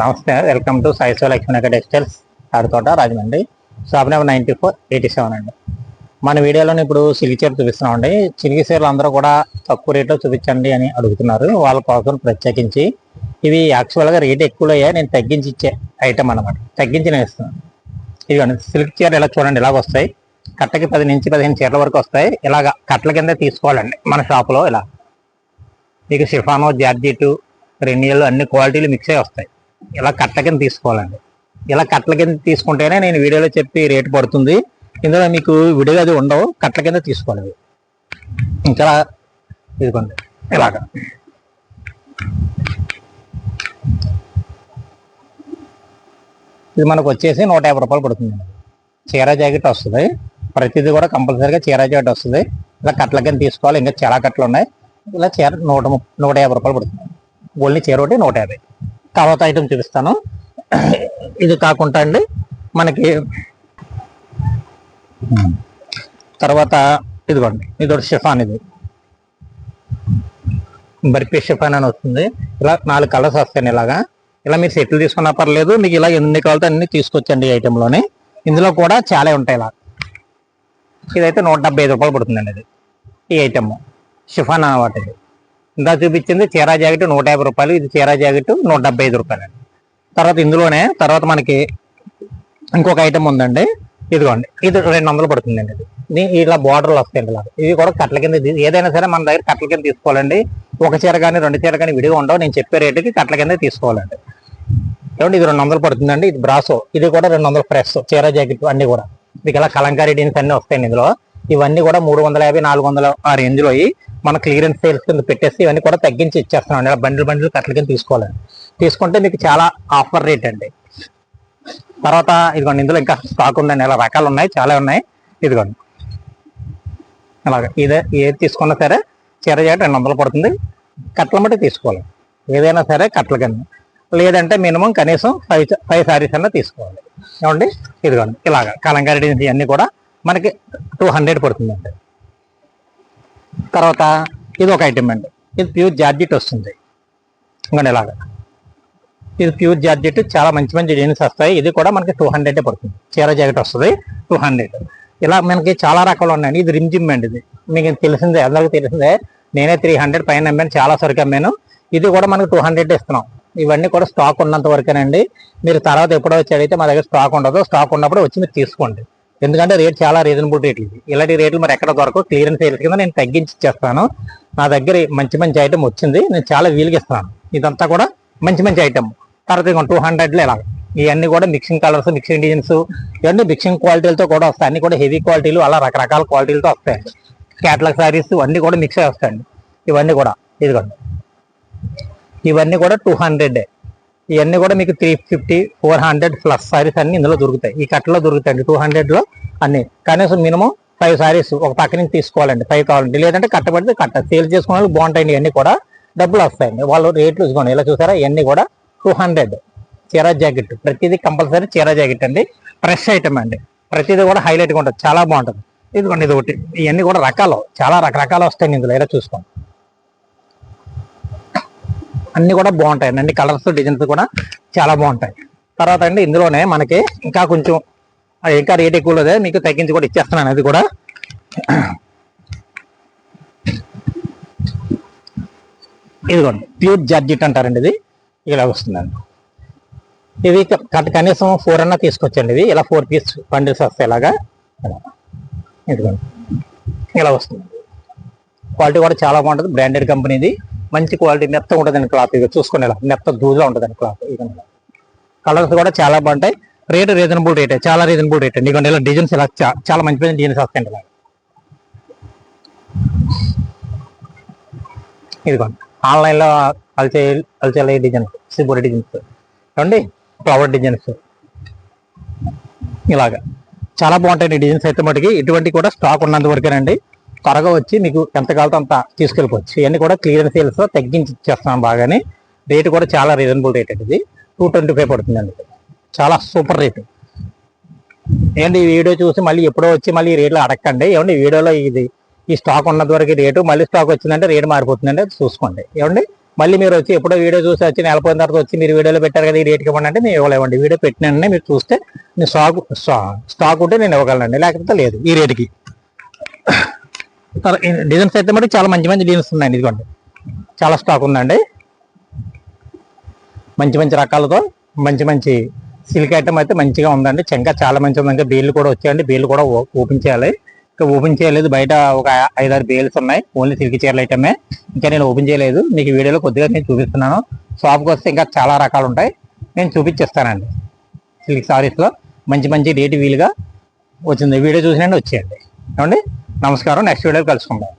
నమస్తే welcome to సాయిసో Lakshminagar textiles. ఆడతోట Rajahmundry. Shop number ninety four eighty seven అండి. మన వీడియోలో ఇప్పుడు సిల్క్ చీర చూపిస్తున్నామండి. చిలికి చీరలు అందరూ కూడా తక్కువ రేట్లో చూపించండి అని అడుగుతున్నారు. వాళ్ళ కోసం ప్రత్యేకించి ఇవి యాక్చువల్గా రేట్ ఎక్కువ అయ్యాయి నేను తగ్గించి ఇచ్చే ఐటమ్ అనమాట తగ్గించి నేను ఇస్తున్నాను. ఇదిగోండి సిల్క్ చీర ఇలా చూడండి ఇలాగ వస్తాయి. కట్టకి పది నుంచి పదిహేను చీరల వరకు వస్తాయి. ఇలాగ కట్టల కింద తీసుకోవాలండి మన షాపులో ఇలా. మీకు షిఫానో జార్జెట్ రెన్యూలు అన్ని క్వాలిటీలు మిక్స్ అయి వస్తాయి. ఇలా కట్ల కింద తీసుకోవాలండి. ఇలా కట్ల కింద తీసుకుంటేనే నేను వీడియోలో చెప్పి రేటు పడుతుంది. ఇందులో మీకు విడిగా అది ఉండవు. కట్ల కింద తీసుకోవాలి ఇంకా ఇదిగోండి. ఇలాగా. ఇది మనకు వచ్చేసి నూట యాభై రూపాయలు పడుతుంది. చీర జాకెట్ వస్తుంది. ప్రతిదీ కూడా కంపల్సరీగా చీర జాకెట్ వస్తుంది. ఇలా కట్ల కింద తీసుకోవాలి. ఇంకా చాలా కట్టలు ఉన్నాయి. ఇలా చీర నూట ముప్ప- నూట యాభై రూపాయలు పడుతుంది. ఓన్లీ చీర ఒకటి నూట యాభై. తర్వాత ఐటమ్ చూపిస్తాను. ఇది కాకుండా అండి మనకి తర్వాత ఇదిగోండి ఇది ఒక షిఫాన్ ఇది. బర్ఫీ షిఫాన్ అని వస్తుంది. ఇలా నాలుగు కలర్స్ వస్తాయి ఇలాగా. ఇలా మీరు సెట్లు తీసుకున్నా పర్లేదు మీకు ఇలా ఎన్ని కావాలంటే అన్ని తీసుకొచ్చండి ఈ ఐటెంలోని ఇందులో కూడా చాలా ఉంటాయి ఇలా. ఇదైతే నూట డెబ్బై ఐదు రూపాయలు పడుతుందండి ఇది. ఈ ఐటమ్ షిఫాన్ అన్నమాట ఇది. ఇందా చూపించింది చీరా జాకెట్ నూట యాభై రూపాయలు ఇది చీరా జాకెట్ నూట డెబ్బై ఐదు రూపాయలు. తర్వాత ఇందులోనే తర్వాత మనకి ఇంకొక ఐటమ్ ఉందండి. ఇదిగోండి ఇది రెండు వందలు పడుతుందండి ఇది. ఇలా బార్డర్లు వస్తాయండి ఇలా ఇవి కూడా కట్ల కింద ఏదైనా సరే మన దగ్గర కట్ల కింద తీసుకోవాలండి. ఒక చీర కానీ రెండు చీర కానీ విడిగా ఉండవు. నేను చెప్పే రేటుకి కట్ల కింద తీసుకోవాలండి. ఏమంటే ఇది రెండు వందలు పడుతుందండి. ఇది బ్రాసో ఇది కూడా రెండు వందలు ఫ్రెష్ చీర జాకెట్ అన్ని కూడా. మీకు ఇలా కలంకారీ డీన్స్ అన్ని వస్తాయండి ఇందులో. ఇవన్నీ కూడా మూడు వందల యాభై నాలుగు వందల ఆ రేంజ్లో అయ్యి మన క్లియరెన్స్ సేల్స్ కింద పెట్టేసి ఇవన్నీ కూడా తగ్గించి ఇచ్చేస్తున్నాం అండి. బండిల్ బండిల్ కట్ల కింద తీసుకోవాలండి. తీసుకుంటే మీకు చాలా ఆఫర్ రేట్ అండి. తర్వాత ఇదిగోండి ఇందులో ఇంకా స్టాక్ ఉందండి. ఇలా రకాలు ఉన్నాయి చాలా ఉన్నాయి. ఇదిగోండి. అలాగే ఇదే ఏది తీసుకున్నా సరే చీర జాకెట్ రెండు వందలు పడుతుంది. కట్టలు మట్టి తీసుకోవాలి. ఏదైనా సరే కట్ల కింద. లేదంటే మినిమం కనీసం ఫైవ్ ఫైవ్ సారీస్ అన్నా తీసుకోవాలి. ఏమండి? ఇదిగోండి ఇలాగా కలంకారీ ఇవన్నీ కూడా మనకి టూ హండ్రెడ్ పడుతుందండి. తర్వాత ఇది ఒక ఐటమ్ అండి. ఇది ప్యూర్ జార్జెట్ వస్తుంది. ఇంకోండి ఇలాగా ఇది ప్యూర్ జార్జెట్ చాలా మంచి మంచి డిజైన్స్ వస్తాయి. ఇది కూడా మనకి టూ హండ్రెడ్ పడుతుంది. చీర జాకెట్ వస్తుంది టూ హండ్రెడ్. ఇలా మనకి చాలా రకాలు ఉన్నాయండి. ఇది రిమ్ జిమ్ అండి ఇది. మీకు తెలిసిందే అందరికీ తెలిసిందే. నేనే త్రీ హండ్రెడ్ పైన అమ్మాను చాలా సరికి అమ్మాను. ఇది కూడా మనకి టూ హండ్రెడ్ ఇస్తున్నాం. ఇవన్నీ కూడా స్టాక్ ఉన్నంత వరకేనండి. మీరు తర్వాత ఎప్పుడో వచ్చి అడిగితే మా దగ్గర స్టాక్ ఉండదు. స్టాక్ ఉన్నప్పుడు వచ్చి మీరు తీసుకోండి. ఎందుకంటే రేట్ చాలా రీజనబుల్ రేట్లు ఇలాంటి రేట్లు మరి ఎక్కడ దొరకవు. క్లియరెన్స్ సేల్స్ కింద నేను తగ్గించి ఇచ్చేస్తాను నా దగ్గర మంచి మంచి ఐటమ్ వచ్చింది. నేను చాలా వీలుగా ఇస్తాను ఇదంతా కూడా మంచి మంచి ఐటమ్ తర్వాత టూ హండ్రెడ్లో ఇలా ఇవన్నీ కూడా మిక్సింగ్ కలర్స్ మిక్సింగ్ డిజైన్స్ ఇవన్నీ మిక్సింగ్ క్వాలిటీలతో కూడా వస్తాయి. అన్ని కూడా హెవీ క్వాలిటీలు అలా రకరకాల క్వాలిటీలతో వస్తాయండి క్యాటలాగ్ సారీస్ అన్నీ కూడా మిక్స్ అయి వస్తాయండి. ఇవన్నీ కూడా. ఇదిగోండి. ఇవన్నీ కూడా టూ హండ్రెడ్ ఇవన్నీ కూడా మీకు three fifty four hundred plus saris అన్ని ఇందులో దొరుకుతాయి. ఈ కట్టలో దొరుకుతాయండి టూ హండ్రెడ్లో అన్ని. కనీసం మినిమం ఫైవ్ సారీస్ ఒక పక్క నుంచి తీసుకోవాలండి. ఫైవ్ కావాలండి. లేదంటే కట్టబడితే కట్ట. సేల్ చేసుకునే వాళ్ళు బాగుంటాయండి ఇవన్నీ కూడా. డబ్బులు వస్తాయండి. వాళ్ళు రేట్లు ఇచ్చుకోండి ఇలా చూసారా? ఇవన్నీ కూడా టూ హండ్రెడ్ చీరా జాకెట్. ప్రతిదీ కంపల్సరీ చీరా జాకెట్ అండి. ఫ్రెష్ ఐటమ్ అండి. ప్రతిదీ కూడా హైలైట్గా ఉంటుంది. చాలా బాగుంటుంది. ఇదిగోండి ఇది ఒకటి. ఇవన్నీ కూడా రకాలు. చాలా రకరకాలు వస్తాయండి ఇందులో. ఇలా చూసుకోండి. అన్ని కూడా బాగుంటాయి అన్ని కలర్స్ డిజైన్స్ కూడా చాలా బాగుంటాయి. తర్వాత అండి ఇందులోనే మనకి ఇంకా కొంచెం ఇంకా రేట్ ఎక్కువ లేదే. మీకు తగ్గించి కూడా ఇచ్చేస్తున్నాను అది కూడా. ఇదిగోండి ప్యూర్ జార్జిట్ అంటారండి ఇది. ఇలా వస్తుందండి. ఇది కనీసం ఫోర్ అన్నా తీసుకొచ్చండి ఇది. ఇలా ఫోర్ పీస్ బండిల్స్ వస్తాయి ఇలాగా. ఇదిగోండి. ఇలా వస్తుంది. క్వాలిటీ కూడా చాలా బాగుంటుంది. బ్రాండెడ్ కంపెనీది మంచి క్వాలిటీ మెత్త ఉంటుందండి క్లాత్. ఇక చూసుకునేలా మెత్త దూజులా ఉంటుందండి క్లాత్. ఇక కలర్స్ కూడా చాలా బాగుంటాయి. రేట్ రీజనబుల్ రేటే చాలా రీజనబుల్ రేట్ అండి. ఇక ఇలా డిజైన్స్ ఇలా చాలా మంచి మంచి డిజైన్స్ వస్తాయండి ఇలా. ఇదిగోండి ఆన్లైన్లో అలచే అల్చే డిజైన్ డిజైన్స్ సిబోరి డిజైన్స్ ఏమండి ఫ్లవర్ డిజైన్స్ ఇలాగా. చాలా బాగుంటాయండి డిజైన్స్ అయితే మటుకి. ఇటువంటి కూడా స్టాక్ ఉన్నంత వరకేనండి. త్వరగా వచ్చి మీకు ఎంత కావాలో అంత తీసుకెళ్ళిపోవచ్చు. ఇవన్నీ కూడా క్లియరెన్స్ సేల్స్ తగ్గించి ఇచ్చేస్తున్నాం బాగానే. రేటు కూడా చాలా రీజనబుల్ రేట్ అండి ఇది. టూ ట్వంటీ ఫైవ్ పడుతుందండి చాలా సూపర్ రేటు ఏంటి ఈ వీడియో చూసి మళ్ళీ ఎప్పుడో వచ్చి మళ్ళీ ఈ రేట్లు అడగండి ఏమండి ఈ వీడియోలో ఇది ఈ స్టాక్ ఉన్నంత వరకు రేటు మళ్ళీ స్టాక్ వచ్చిందంటే రేటు మారిపోతుందంటే అది చూసుకోండి. ఏమండి? మళ్ళీ మీరు వచ్చి ఎప్పుడో వీడియో చూసి వచ్చి నెలపోయిన తర్వాత వచ్చి మీరు వీడియోలో పెట్టారు కదా ఈ రేట్కి ఇవ్వండి అంటే మేము ఇవ్వలేమండి వీడియో పెట్టినండి మీరు చూస్తే నేను స్టాక్ స్టాక్ ఉంటే నేను ఇవ్వగలనండి. లేకపోతే లేదు ఈ రేటుకి డిజైన్స్ అయితే మరి చాలా మంచి మంచి డిజైన్స్ ఉన్నాయండి ఇదిగోండి. చాలా స్టాక్ ఉందండి. మంచి మంచి రకాలతో మంచి మంచి సిల్క్ ఐటమ్ అయితే మంచిగా ఉందండి. చెంక చాలా మంచిగా ఉంది ఇంకా బేళ్ళు కూడా వచ్చాయండి. బేళ్ళు కూడా ఓ- ఓపెన్ చేయాలి. ఇంకా ఓపెన్ చేయలేదు. బయట ఒక ఐదారు బేల్స్ ఉన్నాయి. ఓన్లీ సిల్క్ చీరలు ఐటమే ఇంకా నేను ఓపెన్ చేయలేదు. మీకు వీడియోలో కొద్దిగా నేను చూపిస్తున్నాను. షాప్కి వస్తే ఇంకా చాలా రకాలు ఉంటాయి. నేను చూపించేస్తానండి. సిల్క్ సారీస్లో మంచి మంచి రేటు వీలుగా వచ్చింది. వీడియో చూసినండి వచ్చేయండి. ఏమండి? నమస్కారం. నెక్స్ట్ వీడియోలో కలుసుకుందాం.